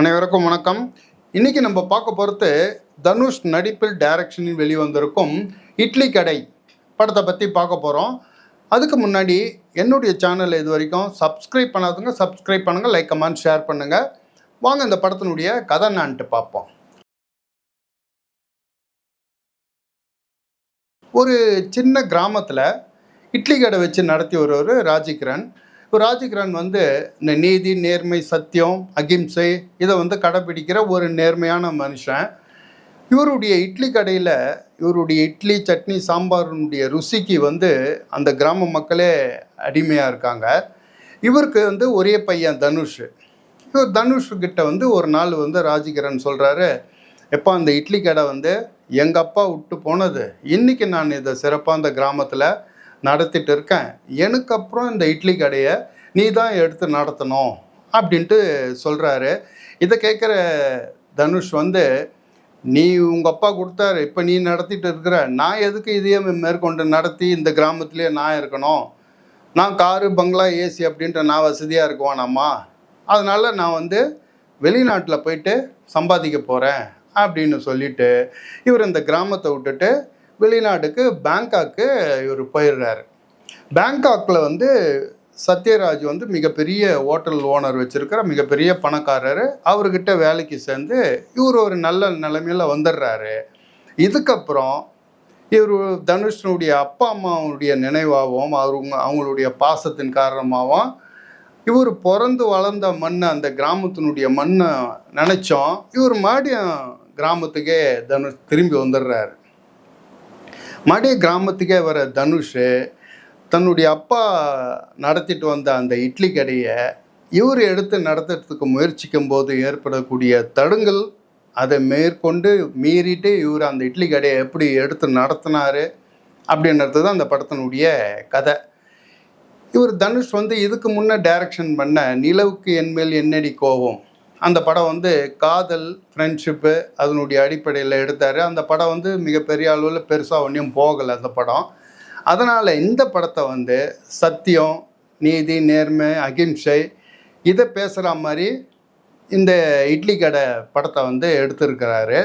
அனைவருக்கும் வணக்கம். இன்னைக்கு நம்ம பார்க்க போகிறது தனுஷ் நடிப்பில் டைரக்ஷனில் வெளிவந்திருக்கும் இட்லி கடை படத்தை பற்றி பார்க்க போகிறோம் அதுக்கு முன்னாடி என்னுடைய சேனல் இது வரைக்கும் சப்ஸ்கிரைப் பண்ணாதவங்க சப்ஸ்கிரைப் பண்ணுங்கள் லைக் கமெண்ட் ஷேர் பண்ணுங்கள் வாங்க இந்த படத்தினுடைய கதை நான்ட்டு பார்ப்போம். ஒரு சின்ன கிராமத்தில் இட்லி கடை வச்சு நடத்தி வருவர் ராஜிகிரண் இப்போ ராஜகிரண் வந்து இந்த நீதி நேர்மை சத்தியம் அகிம்சை இதை வந்து கடைப்பிடிக்கிற ஒரு நேர்மையான மனுஷன். இவருடைய இட்லி கடையில் இவருடைய இட்லி சட்னி சாம்பாருடைய ருசிக்கு வந்து அந்த கிராம மக்களே அடிமையாக இருக்காங்க. இவருக்கு வந்து ஒரே பையன் தனுஷ். இவர் தனுஷ்கிட்ட வந்து ஒரு நாள் வந்து ராஜகிரண் சொல்கிறாரு எப்போ அந்த இட்லி கடை வந்து எங்கள் அப்பா விட்டு போனது. இன்றைக்கி நான் இதை சிறப்பாக அந்த கிராமத்தில் நடத்திட்டு இருக்கேன் எனக்கு அப்புறம் இந்த இட்லி கடையை நீ தான் எடுத்து நடத்தணும் அப்படின்ட்டு சொல்கிறாரு இதை கேட்குற தனுஷ் வந்து நீ உங்கள் அப்பா கொடுத்தாரு இப்போ நீ நடத்திட்டு இருக்கிற நான் எதுக்கு இதையே மேற்கொண்டு நடத்தி இந்த கிராமத்துலேயே நான் இருக்கணும்? நான் காரு பங்களா ஏசி அப்படின்ட்டு நான் வசதியாக இருக்குவானாம்மா? அதனால் நான் வந்து வெளிநாட்டில் போயிட்டு சம்பாதிக்க போகிறேன் அப்படின்னு சொல்லிட்டு இவர் இந்த கிராமத்தை விட்டுட்டு வெளிநாட்டுக்கு பேங்காக்கு இவர் போயிடுறாரு. பேங்காக்கில் வந்து சத்யராஜ் வந்து மிகப்பெரிய ஹோட்டல் ஓனர் வச்சுருக்கிற மிகப்பெரிய பணக்காரர். அவர்கிட்ட வேலைக்கு சேர்ந்து இவர் ஒரு நல்ல நிலைமையில் வந்துடுறாரு. இதுக்கப்புறம் இவர் தனுஷனுடைய அப்பா அம்மாவுடைய நினைவாகவும் அவங்க அவங்களுடைய பாசத்தின் காரணமாகவும் இவர் பிறந்து வளர்ந்த மண் அந்த கிராமத்தினுடைய மண்ணை நினச்சோம். இவர் மறுபடியும் கிராமத்துக்கே தனுஷ் திரும்பி வந்துடுறாரு. மறுபடியும் கிராமத்துக்கே வர தனுஷ் தன்னுடைய அப்பா நடத்திட்டு வந்த அந்த இட்லி கடையை இவர் எடுத்து நடத்துறதுக்கு முயற்சிக்கும் போது ஏற்படக்கூடிய தடுங்கல் அதை மேற்கொண்டு மீறிட்டு இவர் அந்த இட்லி கடையை எப்படி எடுத்து நடத்தினாரு அப்படின்றது தான் அந்த படத்தினுடைய கதை. இவர் தனுஷ் வந்து இதுக்கு முன்னே டைரக்ஷன் பண்ண நிலவுக்கு என்மேல் என்னடி கோவம் அந்த படம் வந்து காதல் ஃப்ரெண்ட்ஷிப்பு அதனுடைய அடிப்படையில் எடுத்தார். அந்த படம் வந்து மிகப்பெரிய அளவில் பெருசாக ஒன்றும் போகலை அந்த படம். அதனால் இந்த படத்தை வந்து சத்தியம் நீதி நேர்மை அகிம்சை இதை பேசுகிற மாதிரி இந்த இட்லி கடை படத்தை வந்து எடுத்திருக்கிறாரு.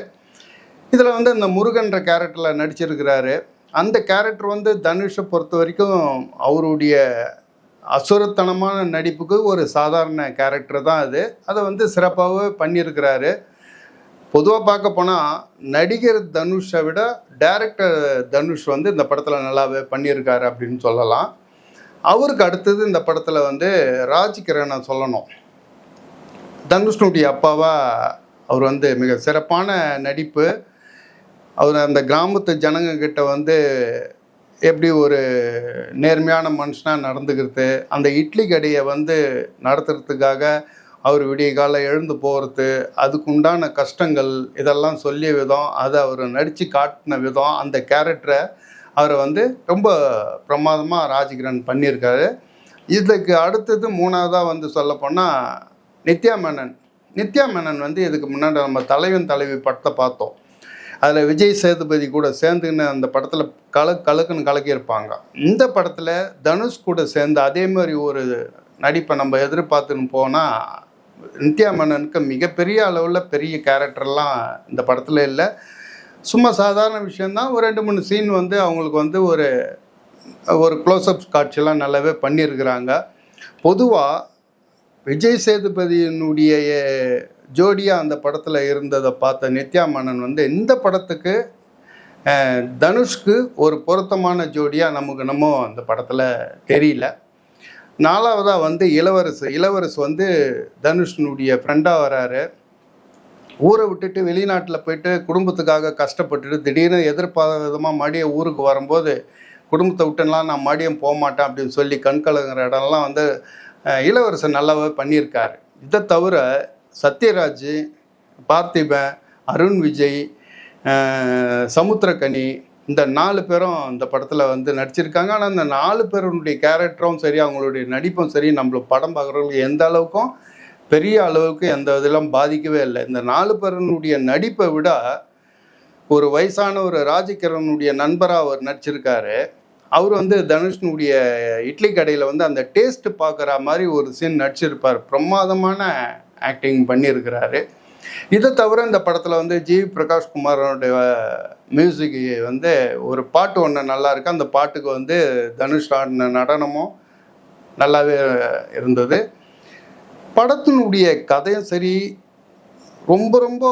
இதில் வந்து இந்த முருகன்ற கேரக்டரில் நடிச்சிருக்கிறாரு. அந்த கேரக்டர் வந்து தனுஷை பொறுத்த வரைக்கும் அவருடைய அசுரத்தனமான நடிப்புக்கு ஒரு சாதாரண கேரக்டர் தான் அது. அதை வந்து சிறப்பாகவே பண்ணியிருக்கிறாரு. பொதுவாக பார்க்க போனால் நடிகர் தனுஷை விட டைரக்டர் தனுஷ் வந்து இந்த படத்தில் நல்லாவே பண்ணியிருக்காரு அப்படின்னு சொல்லலாம். அவருக்கு அடுத்தது இந்த படத்தில் வந்து ராஜ்கிரனை சொல்லணும். தனுஷ்னுடைய அப்பாவா அவர் வந்து மிக சிறப்பான நடிப்பு. அவர் அந்த கிராமத்து ஜனங்கக்கிட்ட வந்து எப்படி ஒரு நேர்மையான மனுஷனாக நடந்துக்கிறது அந்த இட்லி கடையை வந்து நடத்துறதுக்காக அவர் விடிய காலை எழுந்து போகிறது அதுக்கு உண்டான கஷ்டங்கள் இதெல்லாம் சொல்லிய விதம் அதை அவர் நடித்து காட்டின விதம் அந்த கேரக்டரை அவரை வந்து ரொம்ப பிரமாதமாக ராஜகிரண் பண்ணியிருக்காரு. இதுக்கு அடுத்தது மூணாவதாக வந்து சொல்லப்போனால் நித்யா மேனன். நித்யா மேனன் வந்து இதுக்கு முன்னாடி நம்ம தலைவன் தலைவி படத்தை பார்த்தோம். அதில் விஜய் சேதுபதி கூட சேர்ந்துன்னு அந்த படத்தில் கல கலக்குன்னு கலக்கியிருப்பாங்க. இந்த படத்தில் தனுஷ் கூட சேர்ந்து அதே மாதிரி ஒரு நடிப்பை நம்ம எதிர்பார்த்துன்னு போனால் நித்யா மேனனுக்கு மிகப்பெரிய அளவில் பெரிய கேரக்டர்லாம் இந்த படத்தில் இல்லை. சும்மா சாதாரண விஷயந்தான் ஒரு ரெண்டு மூணு சீன் வந்து அவங்களுக்கு வந்து ஒரு ஒரு க்ளோஸ்அப் காட்சியெல்லாம் நல்லாவே பண்ணியிருக்கிறாங்க. பொதுவாக விஜய் சேதுபதியினுடைய ஜோடியாக அந்த படத்தில் இருந்ததை பார்த்த நித்யா மேனன் வந்து இந்த படத்துக்கு தனுஷ்க்கு ஒரு பொருத்தமான ஜோடியாக நமக்கு நம்ம அந்த படத்தில் தெரியல. நாலாவதாக வந்து இளவரசு. இளவரசு வந்து தனுஷனுடைய ஃப்ரெண்டாக வராரு. ஊரை விட்டுட்டு வெளிநாட்டில் போயிட்டு குடும்பத்துக்காக கஷ்டப்பட்டுட்டு திடீர்னு எதிர்பாராத விதமாக மறுபடியும் ஊருக்கு வரும்போது குடும்பத்தை விட்டுலாம் நான் மடியம் போக மாட்டேன் அப்படின்னு சொல்லி கண்கலங்கிற இடம்லாம் வந்து இளவரசன் நல்லாவே பண்ணியிருக்காரு. இதை தவிர சத்யராஜ் பார்த்திபன் அருண் விஜய் சமுத்திரக்கனி இந்த நாலு பேரும் இந்த படத்தில் வந்து நடிச்சிருக்காங்க. ஆனால் அந்த நாலு பேருடைய கேரக்டரும் சரி அவங்களுடைய நடிப்பும் சரி நம்மள படம் பார்க்குறவங்களுக்கு எந்த அளவுக்கும் பெரிய அளவுக்கு எந்த இதெல்லாம் பாதிக்கவே இல்லை. இந்த நாலு பேருனுடைய நடிப்பை விட ஒரு வயசான ஒரு ராஜகிரனுடைய நண்பராக அவர் நடிச்சிருக்காரு. அவர் வந்து தனுஷ்னுடைய இட்லி கடையில் வந்து அந்த டேஸ்ட் பார்க்குற மாதிரி ஒரு சீன் நடிச்சிருப்பார். பிரமாதமான ஆக்டிங் பண்ணியிருக்கிறாரு. இதை தவிர இந்த படத்தில் வந்து ஜி பிரகாஷ் குமாரோடைய மியூசிக் வந்து ஒரு பாட்டு ஒன்று நல்லா இருக்கு. அந்த பாட்டுக்கு வந்து தனுஷ் ஆடின நடனமும் நல்லாவே இருந்தது. படத்தினுடைய கதையும் சரி ரொம்ப ரொம்ப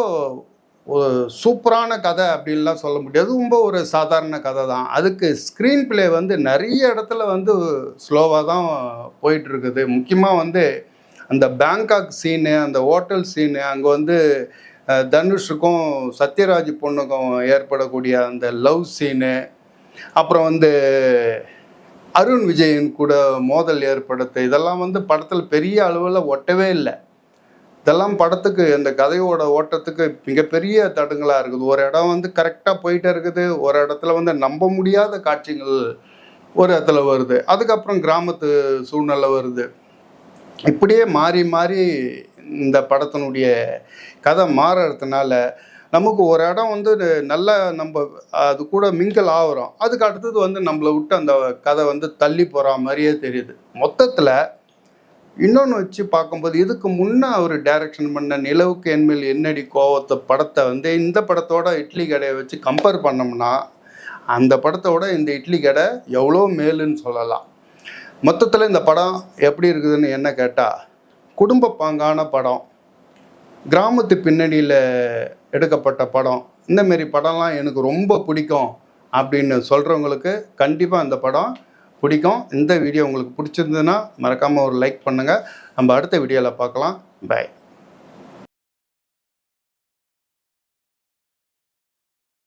ஒரு சூப்பரான கதை அப்படின்லாம் சொல்ல முடியாது. ரொம்ப ஒரு சாதாரண கதை தான். அதுக்கு ஸ்க்ரீன் பிளே வந்து நிறைய இடத்துல வந்து ஸ்லோவாக தான் போயிட்டுருக்குது முக்கியமாக வந்து அந்த பேங்காக் சீனு அந்த ஹோட்டல் சீனு அங்கே வந்து தனுஷுக்கும் சத்யராஜ் பொண்ணுக்கும் ஏற்படக்கூடிய அந்த லவ் சீனு அப்புறம் வந்து அருண் விஜயன் கூட மோதல் ஏற்படுத்து இதெல்லாம் வந்து படத்தில் பெரிய அளவில் ஒட்டவே இல்லை. இதெல்லாம் படத்துக்கு இந்த கதையோட ஓட்டத்துக்கு மிகப்பெரிய தடங்களாக இருக்குது. ஒரு இடம் வந்து கரெக்டாக போயிட்டே இருக்குது. ஒரு இடத்துல வந்து நம்ப முடியாத காட்சிகள் ஒரு இடத்துல வருது. அதுக்கப்புறம் கிராமத்து சூழ்நிலை வருது. இப்படியே மாறி மாறி இந்த படத்தினுடைய கதை மாறுறதுனால நமக்கு ஒரு இடம் வந்து நல்லா நம்ம அது கூட மிங்கல் ஆகுறோம். அதுக்கு அடுத்தது வந்து நம்மளை விட்டு அந்த கதை வந்து தள்ளி போகிற மாதிரியே தெரியுது. மொத்தத்தில் இன்னொன்று வச்சு பார்க்கும்போது இதுக்கு முன்னே அவர் டைரக்ஷன் பண்ண நிலவுக்கு என்மேல் என்னடி கோவத்தை படத்தை வந்து இந்த படத்தோட இட்லி கடையை வச்சு கம்பேர் பண்ணோம்னா அந்த படத்தோட இந்த இட்லி கடை எவ்வளோ மேலுன்னு சொல்லலாம். மொத்தத்தில் இந்த படம் எப்படி இருக்குதுன்னு என்ன கேட்டால் குடும்ப பாங்கான படம். கிராமத்து பின்னணியில் எடுக்கப்பட்ட படம். இந்தமாரி படம்லாம் எனக்கு ரொம்ப பிடிக்கும் அப்படின்னு சொல்கிறவங்களுக்கு கண்டிப்பாக இந்த படம் பிடிக்கும். இந்த வீடியோ உங்களுக்கு பிடிச்சிருந்ததுன்னா மறக்காமல் ஒரு லைக் பண்ணுங்கள் நம்ம அடுத்த வீடியோவில் பார்க்கலாம். பை